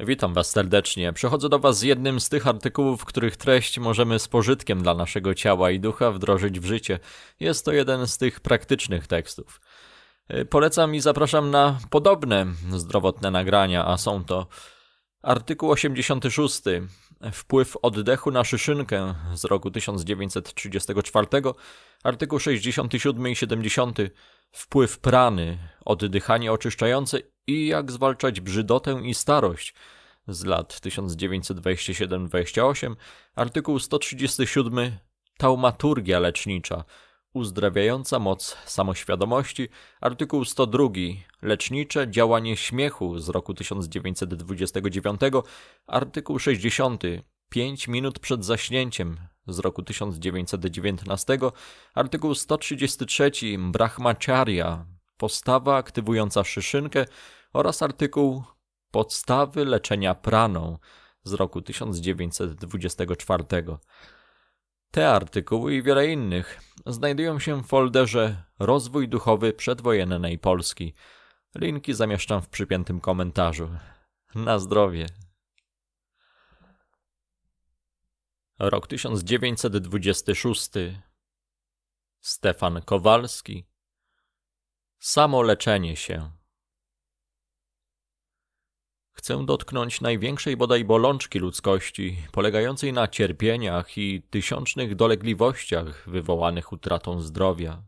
Witam Was serdecznie. Przechodzę do Was z jednym z tych artykułów, których treść możemy z pożytkiem dla naszego ciała i ducha wdrożyć w życie. Jest to jeden z tych praktycznych tekstów. Y, Polecam i zapraszam na podobne zdrowotne nagrania, a są to artykuł 86. Wpływ oddechu na szyszynkę z roku 1934, artykuł 67 i 70. Wpływ prany, oddychanie oczyszczające i jak zwalczać brzydotę i starość. Z lat 1927-28, artykuł 137 Taumaturgia lecznicza, uzdrawiająca moc samoświadomości, artykuł 102 Lecznicze działanie śmiechu z roku 1929, artykuł 60 5 minut przed zaśnięciem z roku 1919, artykuł 133 Brahmacharya, postawa aktywująca szyszynkę oraz artykuł Podstawy leczenia praną z roku 1924. Te artykuły i wiele innych znajdują się w folderze Rozwój duchowy przedwojennej Polski. Linki zamieszczam w przypiętym komentarzu. Na zdrowie. Rok 1926. Stefan Kowalski. Samo leczenie się. Chcę dotknąć największej bodaj bolączki ludzkości, polegającej na cierpieniach i tysiącznych dolegliwościach wywołanych utratą zdrowia.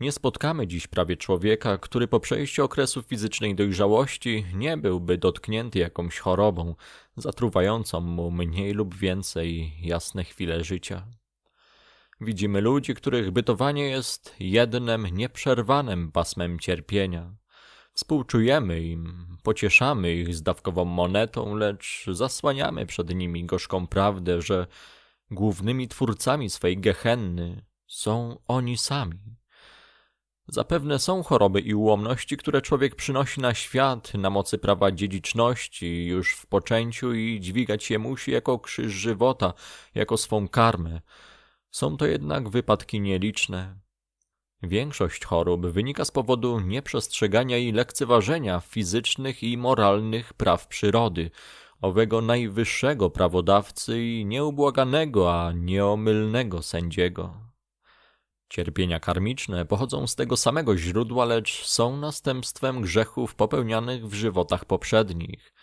Nie spotkamy dziś prawie człowieka, który po przejściu okresu fizycznej dojrzałości nie byłby dotknięty jakąś chorobą, zatruwającą mu mniej lub więcej jasne chwile życia. Widzimy ludzi, których bytowanie jest jednym nieprzerwanym pasmem cierpienia. Współczujemy im, pocieszamy ich zdawkową monetą, lecz zasłaniamy przed nimi gorzką prawdę, że głównymi twórcami swej gehenny są oni sami. Zapewne są choroby i ułomności, które człowiek przynosi na świat na mocy prawa dziedziczności już w poczęciu i dźwigać je musi jako krzyż żywota, jako swą karmę. Są to jednak wypadki nieliczne. Większość chorób wynika z powodu nieprzestrzegania i lekceważenia fizycznych i moralnych praw przyrody, owego najwyższego prawodawcy i nieubłaganego, a nieomylnego sędziego. Cierpienia karmiczne pochodzą z tego samego źródła, lecz są następstwem grzechów popełnianych w żywotach poprzednich.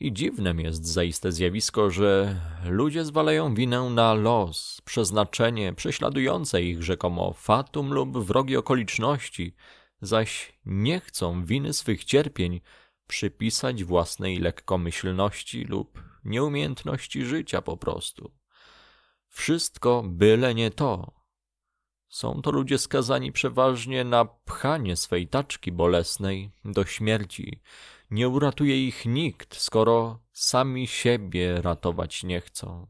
I dziwnem jest zaiste zjawisko, że ludzie zwalają winę na los, przeznaczenie prześladujące ich rzekomo fatum lub wrogie okoliczności, zaś nie chcą winy swych cierpień przypisać własnej lekkomyślności lub nieumiejętności życia po prostu. Wszystko byle nie to. Są to ludzie skazani przeważnie na pchanie swej taczki bolesnej do śmierci. Nie uratuje ich nikt, skoro sami siebie ratować nie chcą.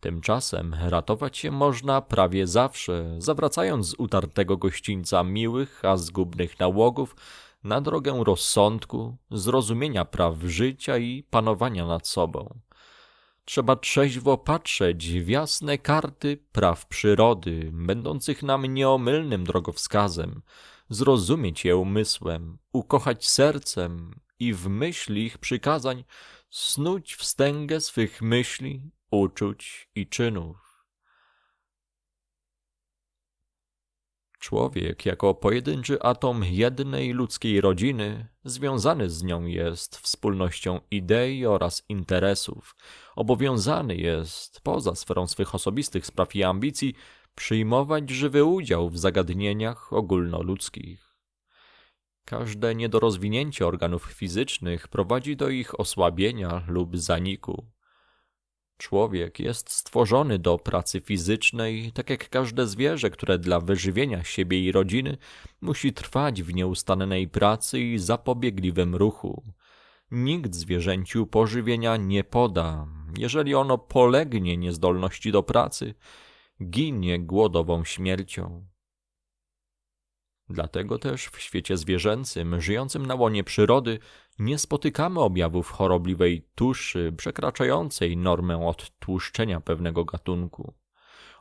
Tymczasem ratować się można prawie zawsze, zawracając z utartego gościńca miłych, a zgubnych nałogów na drogę rozsądku, zrozumienia praw życia i panowania nad sobą. Trzeba trzeźwo patrzeć w jasne karty praw przyrody, będących nam nieomylnym drogowskazem, zrozumieć je umysłem, ukochać sercem i w myśli ich przykazań snuć wstęgę swych myśli, uczuć i czynów. Człowiek, jako pojedynczy atom jednej ludzkiej rodziny, związany z nią jest wspólnością idei oraz interesów, obowiązany jest, poza sferą swych osobistych spraw i ambicji, przyjmować żywy udział w zagadnieniach ogólnoludzkich. Każde niedorozwinięcie organów fizycznych prowadzi do ich osłabienia lub zaniku. Człowiek jest stworzony do pracy fizycznej, tak jak każde zwierzę, które dla wyżywienia siebie i rodziny musi trwać w nieustannej pracy i zapobiegliwym ruchu. Nikt zwierzęciu pożywienia nie poda. Jeżeli ono polegnie niezdolności do pracy, ginie głodową śmiercią. Dlatego też w świecie zwierzęcym, żyjącym na łonie przyrody, nie spotykamy objawów chorobliwej tuszy przekraczającej normę odtłuszczenia pewnego gatunku.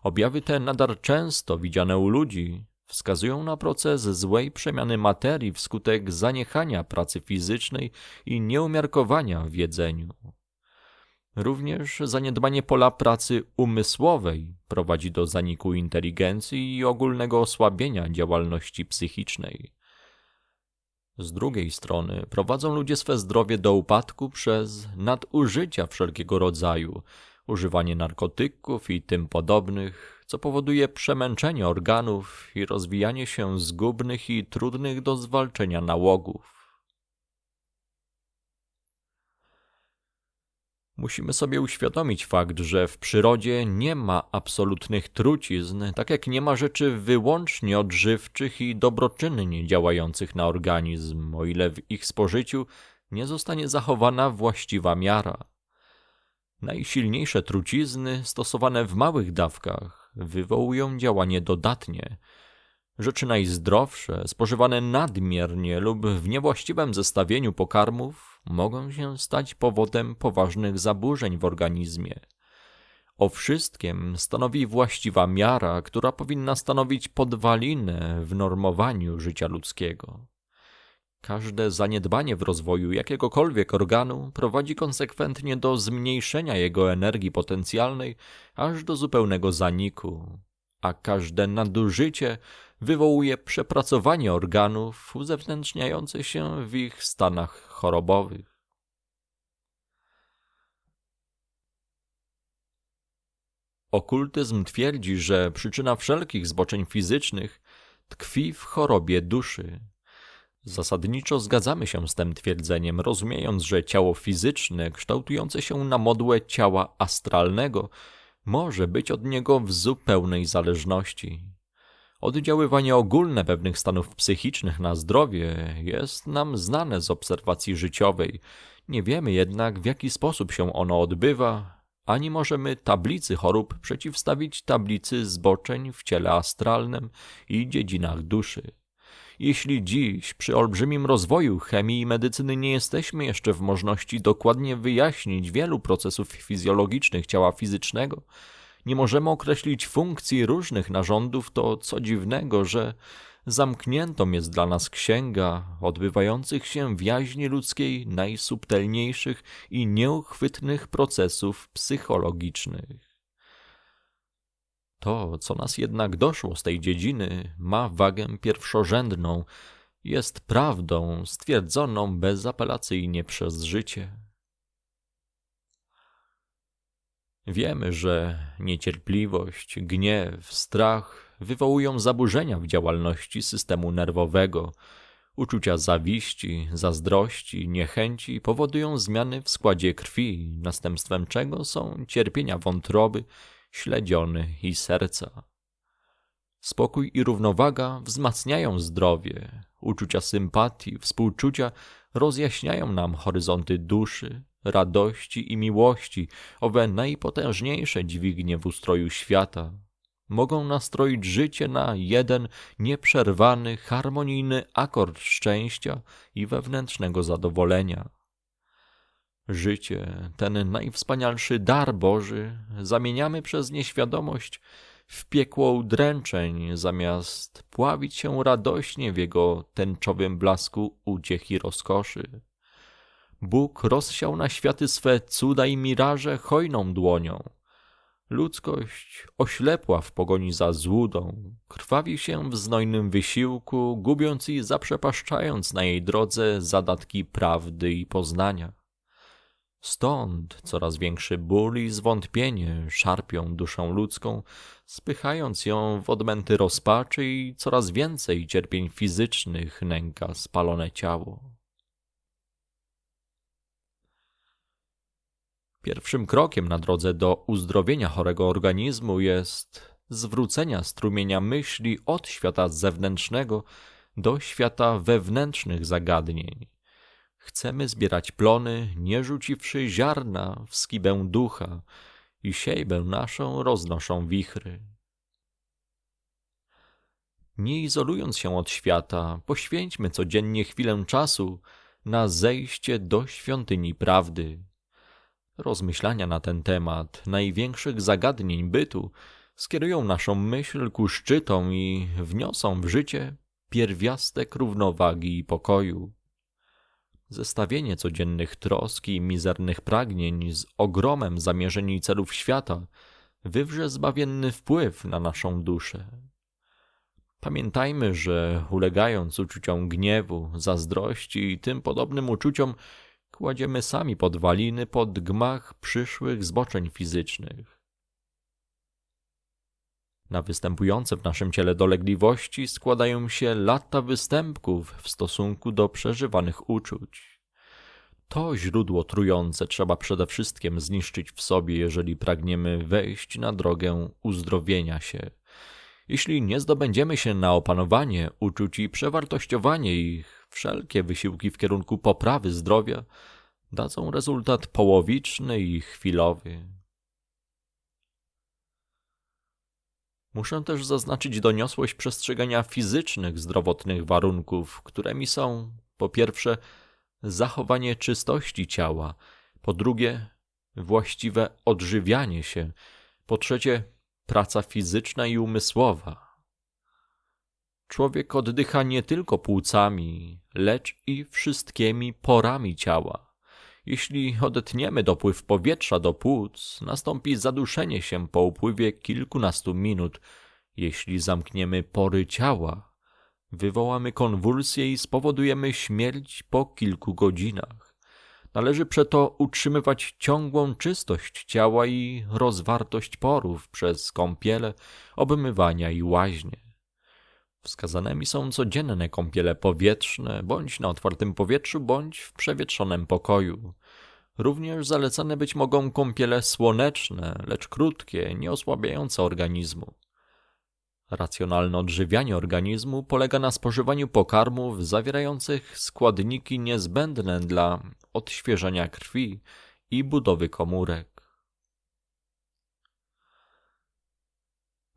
Objawy te nadal często widziane u ludzi wskazują na proces złej przemiany materii wskutek zaniechania pracy fizycznej i nieumiarkowania w jedzeniu. Również zaniedbanie pola pracy umysłowej prowadzi do zaniku inteligencji i ogólnego osłabienia działalności psychicznej. Z drugiej strony prowadzą ludzie swe zdrowie do upadku przez nadużycia wszelkiego rodzaju, używanie narkotyków i tym podobnych, co powoduje przemęczenie organów i rozwijanie się zgubnych i trudnych do zwalczenia nałogów. Musimy sobie uświadomić fakt, że w przyrodzie nie ma absolutnych trucizn, tak jak nie ma rzeczy wyłącznie odżywczych i dobroczynnie działających na organizm, o ile w ich spożyciu nie zostanie zachowana właściwa miara. Najsilniejsze trucizny, stosowane w małych dawkach, wywołują działanie dodatnie. Rzeczy najzdrowsze, spożywane nadmiernie lub w niewłaściwym zestawieniu pokarmów, mogą się stać powodem poważnych zaburzeń w organizmie. O wszystkim stanowi właściwa miara, która powinna stanowić podwalinę w normowaniu życia ludzkiego. Każde zaniedbanie w rozwoju jakiegokolwiek organu prowadzi konsekwentnie do zmniejszenia jego energii potencjalnej aż do zupełnego zaniku, a każde nadużycie wywołuje przepracowanie organów uzewnętrzniające się w ich stanach chorobowych. Okultyzm twierdzi, że przyczyna wszelkich zboczeń fizycznych tkwi w chorobie duszy. Zasadniczo zgadzamy się z tym twierdzeniem, rozumiejąc, że ciało fizyczne, kształtujące się na modłę ciała astralnego, może być od niego w zupełnej zależności. Oddziaływanie ogólne pewnych stanów psychicznych na zdrowie jest nam znane z obserwacji życiowej. Nie wiemy jednak, w jaki sposób się ono odbywa, ani możemy tablicy chorób przeciwstawić tablicy zboczeń w ciele astralnym i dziedzinach duszy. Jeśli dziś, przy olbrzymim rozwoju chemii i medycyny, nie jesteśmy jeszcze w możności dokładnie wyjaśnić wielu procesów fizjologicznych ciała fizycznego, nie możemy określić funkcji różnych narządów, to co dziwnego, że zamkniętą jest dla nas księga odbywających się w jaźni ludzkiej najsubtelniejszych i nieuchwytnych procesów psychologicznych. To, co nas jednak doszło z tej dziedziny, ma wagę pierwszorzędną, jest prawdą stwierdzoną bezapelacyjnie przez życie. Wiemy, że niecierpliwość, gniew, strach wywołują zaburzenia w działalności systemu nerwowego. Uczucia zawiści, zazdrości, niechęci powodują zmiany w składzie krwi, następstwem czego są cierpienia wątroby, śledziony i serca. Spokój i równowaga wzmacniają zdrowie, uczucia sympatii, współczucia rozjaśniają nam horyzonty duszy, radości i miłości, owe najpotężniejsze dźwignie w ustroju świata, mogą nastroić życie na jeden nieprzerwany, harmonijny akord szczęścia i wewnętrznego zadowolenia. Życie, ten najwspanialszy dar Boży, zamieniamy przez nieświadomość w piekło udręczeń, zamiast pławić się radośnie w jego tęczowym blasku uciech i rozkoszy. Bóg rozsiał na światy swe cuda i miraże hojną dłonią. Ludzkość oślepła w pogoni za złudą, krwawi się w znojnym wysiłku, gubiąc i zaprzepaszczając na jej drodze zadatki prawdy i poznania. Stąd coraz większy ból i zwątpienie szarpią duszę ludzką, spychając ją w odmęty rozpaczy i coraz więcej cierpień fizycznych nęka spalone ciało. Pierwszym krokiem na drodze do uzdrowienia chorego organizmu jest zwrócenia strumienia myśli od świata zewnętrznego do świata wewnętrznych zagadnień. Chcemy zbierać plony, nie rzuciwszy ziarna w skibę ducha i siejbę naszą roznoszą wichry. Nie izolując się od świata, poświęćmy codziennie chwilę czasu na zejście do świątyni prawdy, rozmyślania na ten temat największych zagadnień bytu skierują naszą myśl ku szczytom i wniosą w życie pierwiastek równowagi i pokoju. Zestawienie codziennych trosk i mizernych pragnień z ogromem zamierzeń i celów świata wywrze zbawienny wpływ na naszą duszę. Pamiętajmy, że ulegając uczuciom gniewu, zazdrości i tym podobnym uczuciom, kładziemy sami podwaliny pod gmach przyszłych zboczeń fizycznych. Na występujące w naszym ciele dolegliwości składają się lata występków w stosunku do przeżywanych uczuć. To źródło trujące trzeba przede wszystkim zniszczyć w sobie, jeżeli pragniemy wejść na drogę uzdrowienia się. Jeśli nie zdobędziemy się na opanowanie uczuć i przewartościowanie ich, wszelkie wysiłki w kierunku poprawy zdrowia dadzą rezultat połowiczny i chwilowy. Muszę też zaznaczyć doniosłość przestrzegania fizycznych, zdrowotnych warunków, którymi są po pierwsze zachowanie czystości ciała, po drugie właściwe odżywianie się, po trzecie praca fizyczna i umysłowa. Człowiek oddycha nie tylko płucami, lecz i wszystkimi porami ciała. Jeśli odetniemy dopływ powietrza do płuc, nastąpi zaduszenie się po upływie kilkunastu minut. Jeśli zamkniemy pory ciała, wywołamy konwulsję i spowodujemy śmierć po kilku godzinach. Należy przeto utrzymywać ciągłą czystość ciała i rozwartość porów przez kąpiele, obmywania i łaźnie. Wskazanymi są codzienne kąpiele powietrzne, bądź na otwartym powietrzu, bądź w przewietrzonym pokoju. Również zalecane być mogą kąpiele słoneczne, lecz krótkie, nie osłabiające organizmu. Racjonalne odżywianie organizmu polega na spożywaniu pokarmów zawierających składniki niezbędne dla odświeżenia krwi i budowy komórek.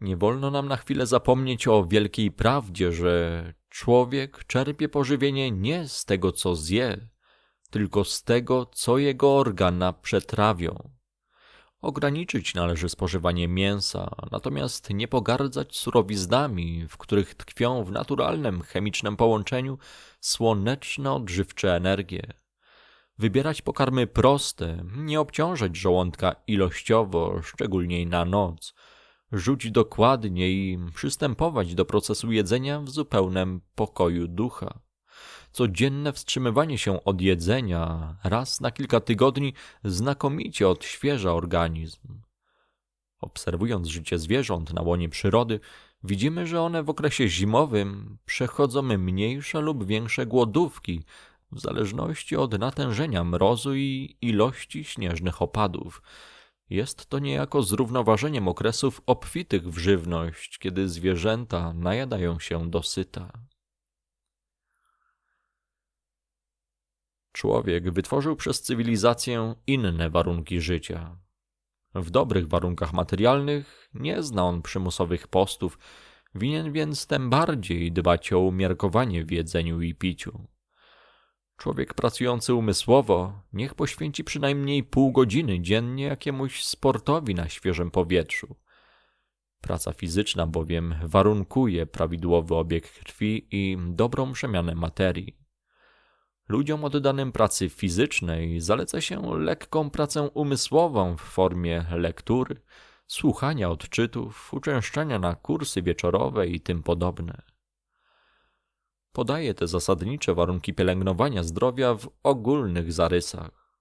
Nie wolno nam na chwilę zapomnieć o wielkiej prawdzie, że człowiek czerpie pożywienie nie z tego, co zje, tylko z tego, co jego organa przetrawią. Ograniczyć należy spożywanie mięsa, natomiast nie pogardzać surowiznami, w których tkwią w naturalnym chemicznym połączeniu słoneczne odżywcze energie. Wybierać pokarmy proste, nie obciążać żołądka ilościowo, szczególnie na noc. Rzuć dokładnie i przystępować do procesu jedzenia w zupełnym pokoju ducha. Codzienne wstrzymywanie się od jedzenia raz na kilka tygodni znakomicie odświeża organizm. Obserwując życie zwierząt na łonie przyrody, widzimy, że one w okresie zimowym przechodzą mniejsze lub większe głodówki w zależności od natężenia mrozu i ilości śnieżnych opadów. Jest to niejako zrównoważeniem okresów obfitych w żywność, kiedy zwierzęta najadają się dosyta. Człowiek wytworzył przez cywilizację inne warunki życia. W dobrych warunkach materialnych nie zna on przymusowych postów, winien więc tym bardziej dbać o umiarkowanie w jedzeniu i piciu. Człowiek pracujący umysłowo niech poświęci przynajmniej pół godziny dziennie jakiemuś sportowi na świeżym powietrzu. Praca fizyczna bowiem warunkuje prawidłowy obieg krwi i dobrą przemianę materii. Ludziom oddanym pracy fizycznej zaleca się lekką pracę umysłową w formie lektury, słuchania odczytów, uczęszczania na kursy wieczorowe i tym podobne. Podaje te zasadnicze warunki pielęgnowania zdrowia w ogólnych zarysach.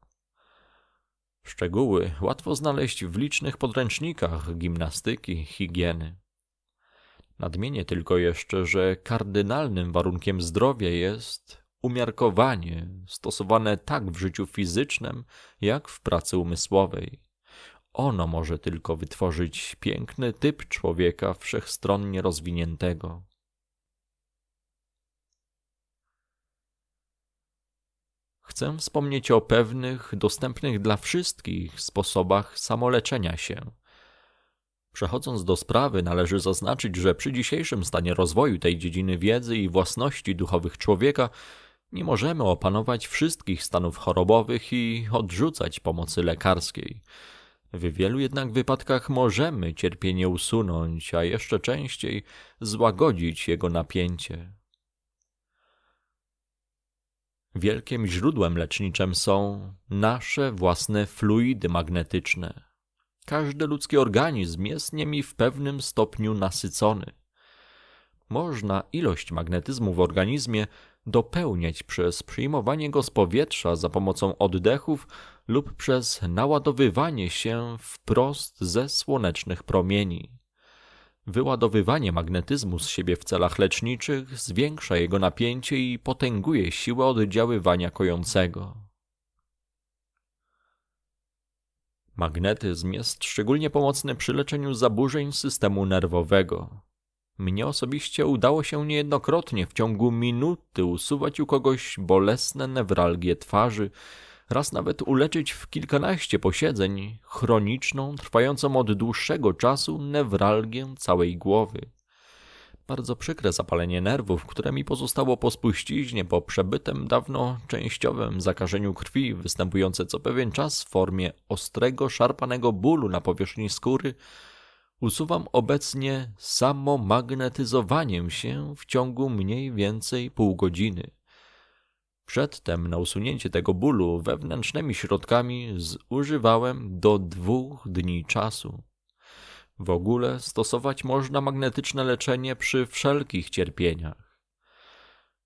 Szczegóły łatwo znaleźć w licznych podręcznikach gimnastyki, higieny. Nadmienię tylko jeszcze, że kardynalnym warunkiem zdrowia jest umiarkowanie stosowane tak w życiu fizycznym, jak w pracy umysłowej. Ono może tylko wytworzyć piękny typ człowieka wszechstronnie rozwiniętego. Chcę wspomnieć o pewnych, dostępnych dla wszystkich sposobach samoleczenia się. Przechodząc do sprawy, należy zaznaczyć, że przy dzisiejszym stanie rozwoju tej dziedziny wiedzy i własności duchowych człowieka nie możemy opanować wszystkich stanów chorobowych i odrzucać pomocy lekarskiej. W wielu jednak wypadkach możemy cierpienie usunąć, a jeszcze częściej złagodzić jego napięcie. Wielkim źródłem leczniczym są nasze własne fluidy magnetyczne. Każdy ludzki organizm jest nimi w pewnym stopniu nasycony. Można ilość magnetyzmu w organizmie dopełniać przez przyjmowanie go z powietrza za pomocą oddechów lub przez naładowywanie się wprost ze słonecznych promieni. Wyładowywanie magnetyzmu z siebie w celach leczniczych zwiększa jego napięcie i potęguje siłę oddziaływania kojącego. Magnetyzm jest szczególnie pomocny przy leczeniu zaburzeń systemu nerwowego. Mnie osobiście udało się niejednokrotnie w ciągu minuty usuwać u kogoś bolesne newralgie twarzy, raz nawet uleczyć w kilkanaście posiedzeń chroniczną, trwającą od dłuższego czasu newralgię całej głowy. Bardzo przykre zapalenie nerwów, które mi pozostało po spuściźnie po przebytym dawno częściowym zakażeniu krwi, występujące co pewien czas w formie ostrego, szarpanego bólu na powierzchni skóry, usuwam obecnie samo magnetyzowaniem się w ciągu mniej więcej pół godziny. Przedtem na usunięcie tego bólu wewnętrznymi środkami zużywałem do dwóch dni czasu. W ogóle stosować można magnetyczne leczenie przy wszelkich cierpieniach.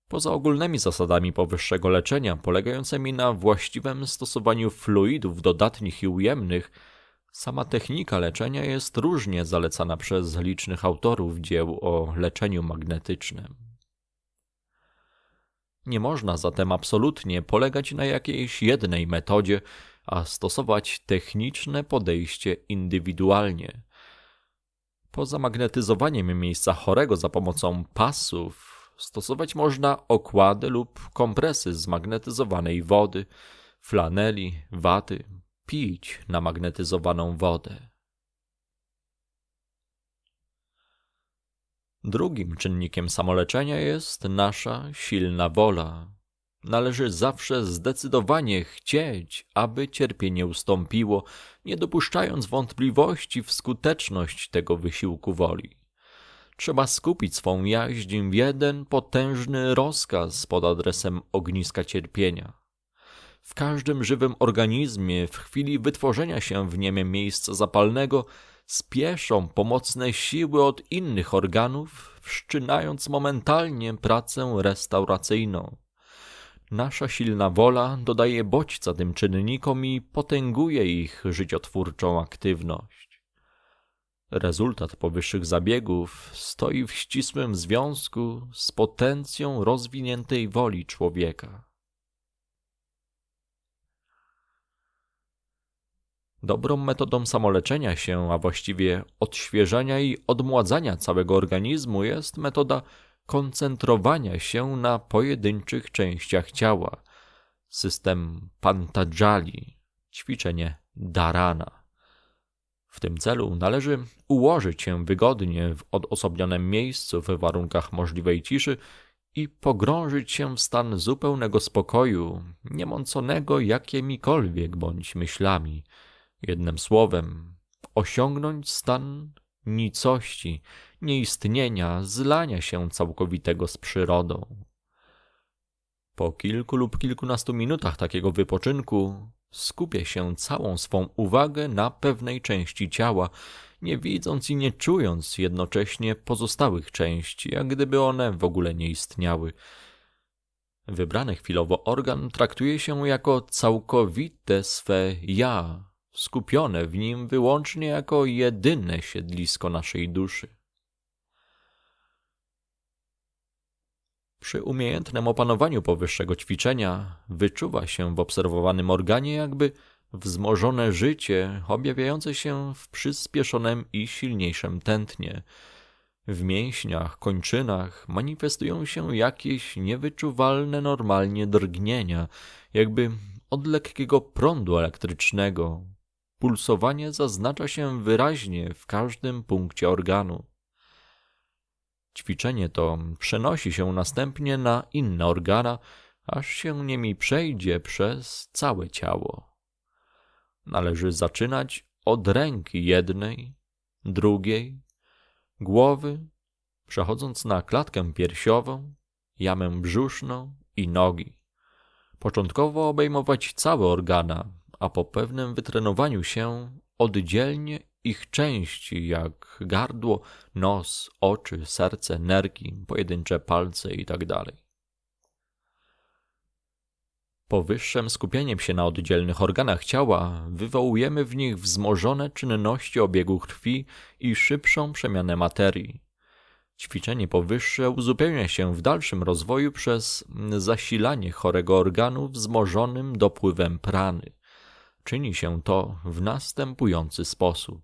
Poza ogólnymi zasadami powyższego leczenia, polegającymi na właściwym stosowaniu fluidów dodatnich i ujemnych, sama technika leczenia jest różnie zalecana przez licznych autorów dzieł o leczeniu magnetycznym. Nie można zatem absolutnie polegać na jakiejś jednej metodzie, a stosować techniczne podejście indywidualnie. Poza magnetyzowaniem miejsca chorego za pomocą pasów, stosować można okłady lub kompresy zmagnetyzowanej wody, flaneli, waty, pić namagnetyzowaną wodę. Drugim czynnikiem samoleczenia jest nasza silna wola. Należy zawsze zdecydowanie chcieć, aby cierpienie ustąpiło, nie dopuszczając wątpliwości w skuteczność tego wysiłku woli. Trzeba skupić swą jaźń w jeden potężny rozkaz pod adresem ogniska cierpienia. W każdym żywym organizmie, w chwili wytworzenia się w niemie miejsca zapalnego, spieszą pomocne siły od innych organów, wszczynając momentalnie pracę restauracyjną. Nasza silna wola dodaje bodźca tym czynnikom i potęguje ich życiotwórczą aktywność. Rezultat powyższych zabiegów stoi w ścisłym związku z potencją rozwiniętej woli człowieka. Dobrą metodą samoleczenia się, a właściwie odświeżania i odmładzania całego organizmu jest metoda koncentrowania się na pojedynczych częściach ciała. System Pantajali, ćwiczenie Dharana. W tym celu należy ułożyć się wygodnie w odosobnionym miejscu w warunkach możliwej ciszy i pogrążyć się w stan zupełnego spokoju, niemąconego jakimikolwiek bądź myślami – Jednym słowem, osiągnąć stan nicości, nieistnienia, zlania się całkowitego z przyrodą. Po kilku lub kilkunastu minutach takiego wypoczynku skupię się całą swą uwagę na pewnej części ciała, nie widząc i nie czując jednocześnie pozostałych części, jak gdyby one w ogóle nie istniały. Wybrany chwilowo organ traktuje się jako całkowite swe ja, skupione w nim wyłącznie jako jedyne siedlisko naszej duszy. Przy umiejętnym opanowaniu powyższego ćwiczenia wyczuwa się w obserwowanym organie jakby wzmożone życie objawiające się w przyspieszonym i silniejszym tętnie. W mięśniach, kończynach manifestują się jakieś niewyczuwalne normalnie drgnienia, jakby od lekkiego prądu elektrycznego, Pulsowanie zaznacza się wyraźnie w każdym punkcie organu. Ćwiczenie to przenosi się następnie na inne organa, aż się nimi przejdzie przez całe ciało. Należy zaczynać od ręki jednej, drugiej, głowy, przechodząc na klatkę piersiową, jamę brzuszną i nogi. Początkowo obejmować całe organa, a po pewnym wytrenowaniu się oddzielnie ich części, jak gardło, nos, oczy, serce, nerki, pojedyncze palce itd. Powyższym skupieniem się na oddzielnych organach ciała wywołujemy w nich wzmożone czynności obiegu krwi i szybszą przemianę materii. Ćwiczenie powyższe uzupełnia się w dalszym rozwoju przez zasilanie chorego organu wzmożonym dopływem prany. Czyni się to w następujący sposób.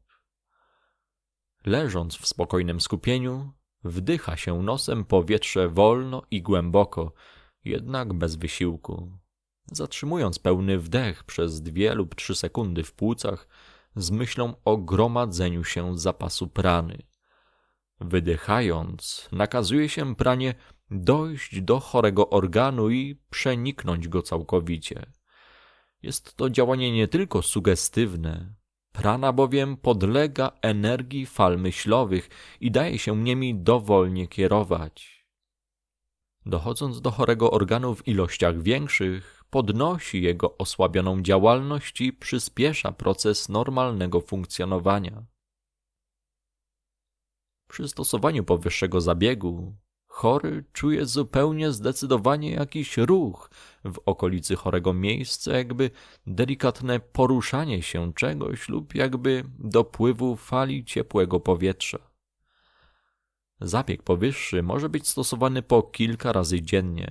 Leżąc w spokojnym skupieniu, wdycha się nosem powietrze wolno i głęboko, jednak bez wysiłku. Zatrzymując pełny wdech przez dwie lub trzy sekundy w płucach, z myślą o gromadzeniu się zapasu prany. Wydychając, nakazuje się pranie dojść do chorego organu i przeniknąć go całkowicie. Jest to działanie nie tylko sugestywne, prana bowiem podlega energii fal myślowych i daje się nimi dowolnie kierować. Dochodząc do chorego organu w ilościach większych, podnosi jego osłabioną działalność i przyspiesza proces normalnego funkcjonowania. Przy stosowaniu powyższego zabiegu chory czuje zupełnie zdecydowanie jakiś ruch w okolicy chorego miejsca, jakby delikatne poruszanie się czegoś lub jakby dopływu fali ciepłego powietrza. Zabieg powyższy może być stosowany po kilka razy dziennie.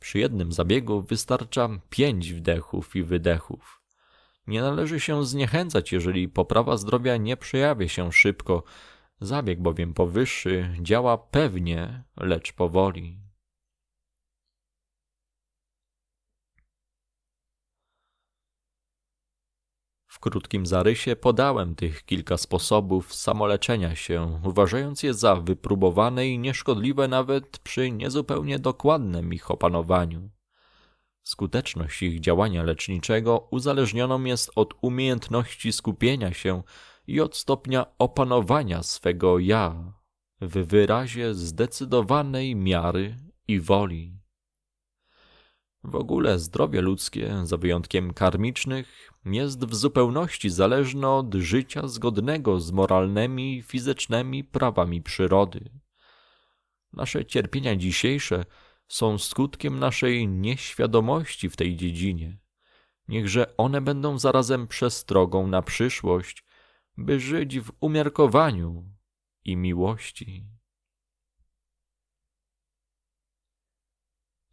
Przy jednym zabiegu wystarcza pięć wdechów i wydechów. Nie należy się zniechęcać, jeżeli poprawa zdrowia nie przejawia się szybko, Zabieg bowiem powyższy działa pewnie, lecz powoli. W krótkim zarysie podałem tych kilka sposobów samoleczenia się, uważając je za wypróbowane i nieszkodliwe nawet przy niezupełnie dokładnym ich opanowaniu. Skuteczność ich działania leczniczego uzależnioną jest od umiejętności skupienia się i od stopnia opanowania swego ja w wyrazie zdecydowanej miary i woli. W ogóle zdrowie ludzkie, za wyjątkiem karmicznych, jest w zupełności zależne od życia zgodnego z moralnymi i fizycznymi prawami przyrody. Nasze cierpienia dzisiejsze są skutkiem naszej nieświadomości w tej dziedzinie. Niechże one będą zarazem przestrogą na przyszłość, by żyć w umiarkowaniu i miłości.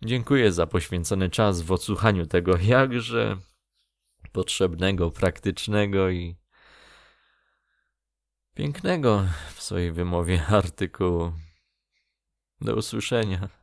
Dziękuję za poświęcony czas w odsłuchaniu tego jakże potrzebnego, praktycznego i pięknego w swojej wymowie artykułu. Do usłyszenia.